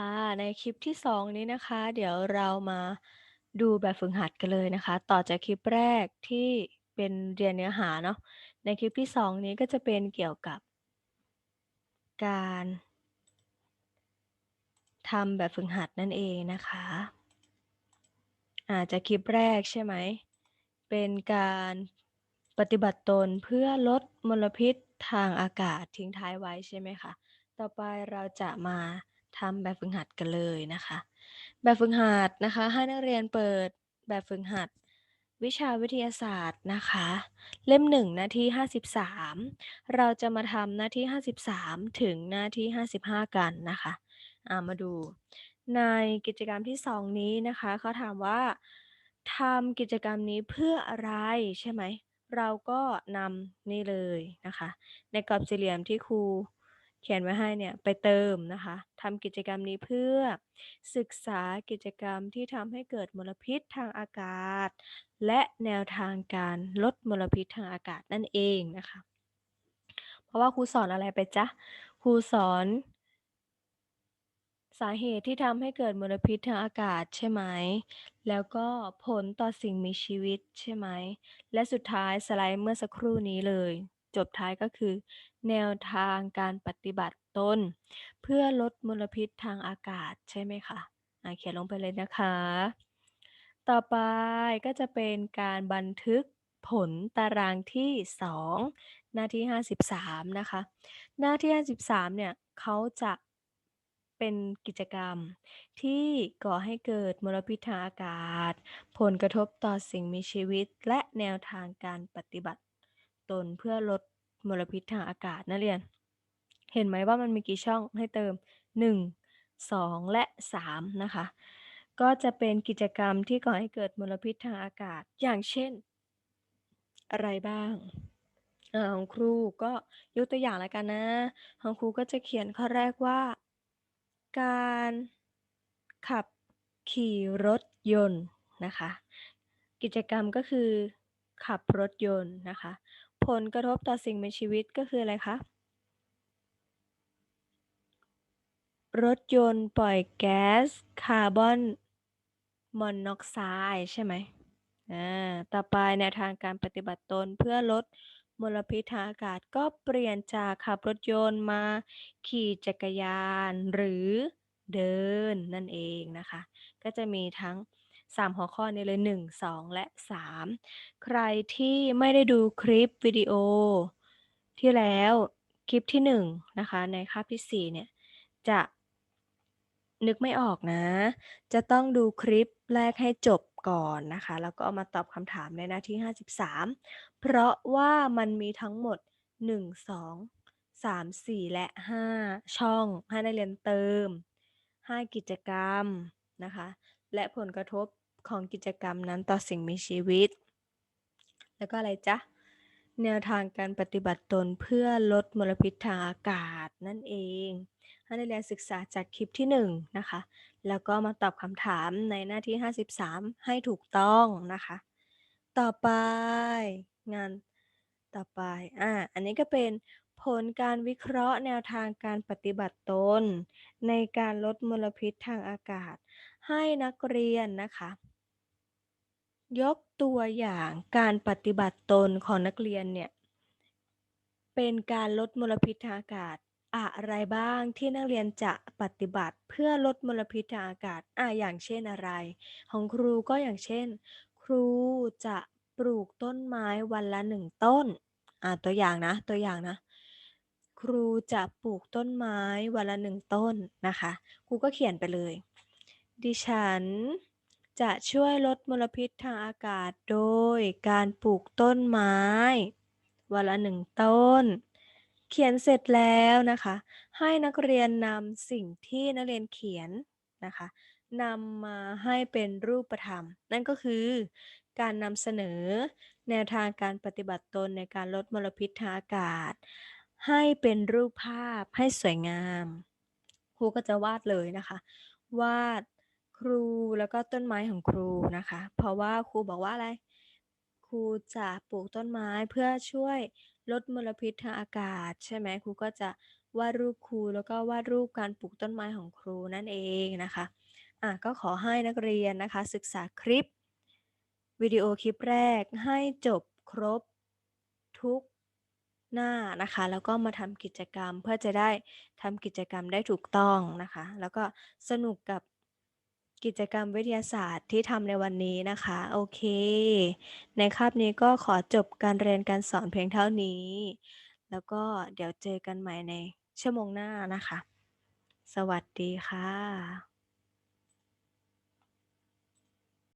ค่ะ ในคลิปที่ 2 นี้นะคะ เดี๋ยวเรามาดูแบบฝึกหัดกันเลยนะคะ ต่อจากคลิปแรกที่เป็นเรียนเนื้อหาเนาะ ในคลิปที่ 2 นี้ก็จะเป็นเกี่ยวกับ การทำแบบฝึกหัดนั่นเองนะคะอาจากคลิปแรกใช่ไหม เป็นการปฏิบัติตนเพื่อลดมลพิษทางอากาศทิ้งท้ายไว้ใช่ไหมคะ ต่อไปเราจะมา ทำแบบฝึกหัดกันเลยนะคะ แบบฝึกหัดนะคะให้นักเรียนเปิดแบบฝึกหัดวิชาวิทยาศาสตร์นะคะ เล่ม 1 หน้าที่ 53 เราจะมาทำหน้าที่ 53 ถึงหน้าที่ 55 กันนะคะามาดู ในกิจกรรมที่ 2 นี้นะคะเขาถามว่าทำกิจกรรมนี้เพื่ออะไรใช่ไหม เราก็นำนี่เลยนะคะ ในกรอบสี่เหลี่ยมที่ครู เขียนไว้ให้เนี่ยไปเติมนะคะทำกิจกรรมนี้เพื่อศึกษากิจกรรมที่ทำให้เกิดมลพิษทางอากาศ และแนวทางการลดมลพิษทางอากาศนั่นเองนะคะ เพราะว่าครูสอนอะไรไปจ๊ะครูสอน สาเหตุที่ทำให้เกิดมลพิษทางอากาศใช่ไหม แล้วก็ผลต่อสิ่งมีชีวิตใช่ไหม และสุดท้ายสไลด์เมื่อสักครู่นี้เลย จบท้ายก็คือ แนวทางการปฏิบัติตน เพื่อลดมลพิษทางอากาศใช่ไหมคะอ่าเขียนลงไปเลยนะคะ ต่อไปก็จะเป็นการบันทึกผลตารางที่ 2 หน้าที่ 53 นะคะ หน้าที่ 53 เนี่ยเขาจะเป็นกิจกรรมที่ก่อให้เกิดมลพิษทางอากาศ ผลกระทบต่อสิ่งมีชีวิต และแนวทางการปฏิบัติตนเพื่อลด มลพิษทางอากาศนักเรียน เห็นไหมว่ามันมีกี่ช่องให้เติม 1 2 และ 3 นะคะ ก็จะเป็นกิจกรรมที่ก่อให้เกิดมลพิษทางอากาศอย่างเช่น อะไรบ้างอ่าของครูก็ยกตัวอย่างแล้วกันนะของครูก็จะเขียนข้อแรกว่า การขับขี่รถยนต์นะคะ กิจกรรมก็คือขับรถยนต์นะคะ ผลกระทบต่อสิ่งมีชีวิตก็คืออะไรคะ?รถยนต์ปล่อยแก๊สคาร์บอนมอนอกไซด์ใช่ไหมอาต่อไปแนวทางการปฏิบัติตนเพื่อลดมลพิษทางอากาศก็เปลี่ยนจากขับรถยนต์มาขี่จักรยานหรือเดินนั่นเองนะคะ ก็จะมีทั้ง 3 หัวข้อนี้เลย 1 2 และ 3 ใครที่ไม่ได้ดูคลิปวิดีโอที่แล้วคลิปที่ 1 นะคะ ในคาบที่ 4 เนี่ย จะนึกไม่ออกนะ จะต้องดูคลิปแรกให้จบก่อนนะคะ แล้วก็เอามาตอบคำถามในหน้าที่ 53 เพราะว่ามันมีทั้งหมด 1 2 3 4 และ 5 ช่องให้นักเรียนเติม 5 กิจกรรมนะคะ และผลกระทบของกิจกรรมนั้นต่อสิ่งมีชีวิต แล้วก็อะไรจ๊ะ แนวทางการปฏิบัติตนเพื่อลดมลพิษทางอากาศนั่นเองให้นักเรียนศึกษาจากคลิปที่1นะคะ แล้วก็มาตอบคำถามในหน้าที่ 53 ให้ถูกต้องนะคะ ต่อไปงานต่อไป อ่า อันนี้ก็เป็นผลการวิเคราะห์แนวทางการปฏิบัติตน ในการลดมลพิษทางอากาศ ให้นักเรียนนะคะ ยกตัวอย่างการปฏิบัติตนของนักเรียนเนี่ย เป็นการลดมลพิษทางอากาศอะไรบ้างที่นักเรียนจะปฏิบัติเพื่อลดมลพิษทางอากาศอ่าอย่างเช่นอะไร ของครูก็อย่างเช่น ครูจะปลูกต้นไม้วันละ1ต้นอ่าตัวอย่างนะตัวอย่างนะ ครูจะปลูกต้นไม้วันละ1ต้นนะคะ ครูก็เขียนไปเลย ดิฉันจะช่วยลดมลพิษทางอากาศโดยการปลูกต้นไม้ วันละ1ต้น เขียนเสร็จแล้วนะคะ ให้นักเรียนนำสิ่งที่นักเรียนเขียนนะคะนำมาให้เป็นรูปธรรม นั่นก็คือการนำเสนอแนวทางการปฏิบัติตนในการลดมลพิษทางอากาศ ให้เป็นรูปภาพให้สวยงามครูก็จะวาดเลยนะคะ วาด ครูแล้วก็ต้นไม้ของครูนะคะ เพราะว่าครูบอกว่าอะไร ครูจะปลูกต้นไม้เพื่อช่วยลดมลพิษทางอากาศ ใช่ไหมครูก็จะวาดรูปครูแล้วก็วาดรูปการปลูกต้นไม้ของครูนั่นเองนะคะอะก็ขอให้นักเรียนนะคะ ศึกษาคลิปวิดีโอคลิปแรกให้จบครบทุกหน้านะคะ แล้วก็มาทำกิจกรรมเพื่อจะได้ทำกิจกรรมได้ถูกต้องนะคะ แล้วก็สนุกกับ กิจกรรมวิทยาศาสตร์ที่ทำในวันนี้นะคะ โอเค ในคาบนี้ก็ขอจบการเรียนการสอนเพียงเท่านี้ แล้วก็เดี๋ยวเจอกันใหม่ในชั่วโมงหน้านะคะ สวัสดีค่ะ